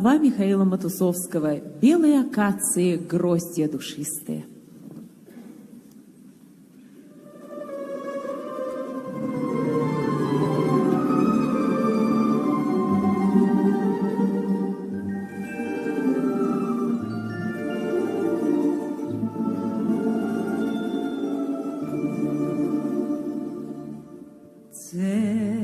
Слова Михаила Матусовского «Белые акации, гроздья душистые». Целую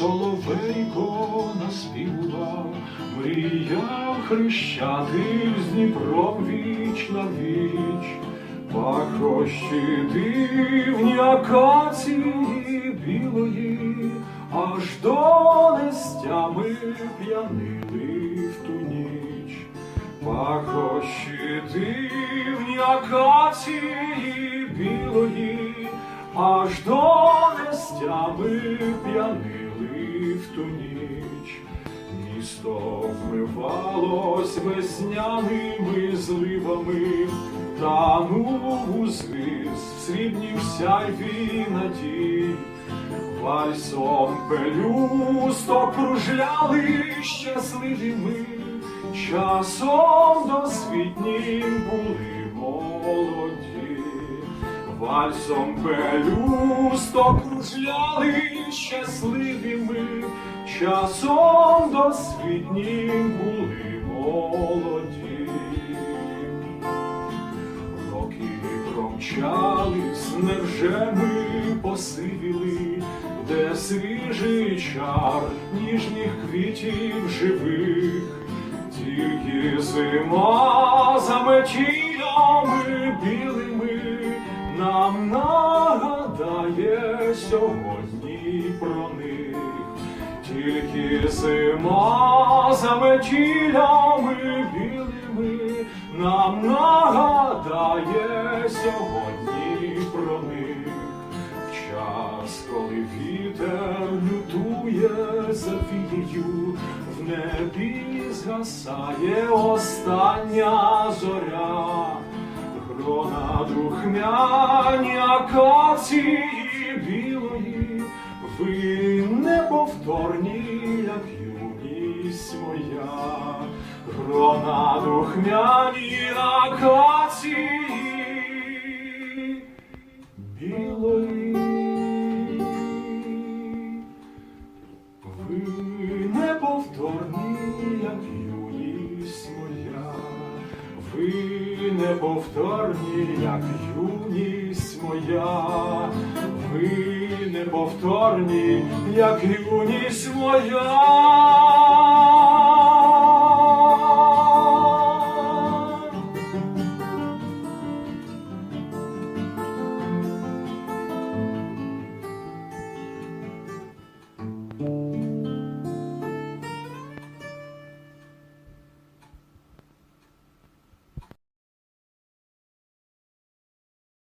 соловейко наспівав, мріяв хрещати з Дніпром віч на віч, пахощі дивні акації білої, аж до нестями п'янили в ту ніч. Пахощі дивні акації білої, аж до нестями п'янили в ту ніч. Місто вмивалось весняними зливами, танув у звіз в срібній сяйві надій. Вальсом пелюсток кружляли щасливі ми, часом досвітнім були молоді. Вальсом пелюсток кружляли щасливі ми, часом досвітнім були молоді. Роки промчались, невже ми посивіли, де свіжий чар ніжніх квітів живих, тільки зима за сьогодні про них. Тільки зима за метілями білими нам нагадає сьогодні про них. Час, коли вітер лютує за вією, в небі згасає остання зоря. Грона духмяні акації білої, ви неповторні, як юність моя, грона духмяні акації білої. Ви неповторні, як юність ви неповторні, як юність моя, ви неповторні, як юність моя.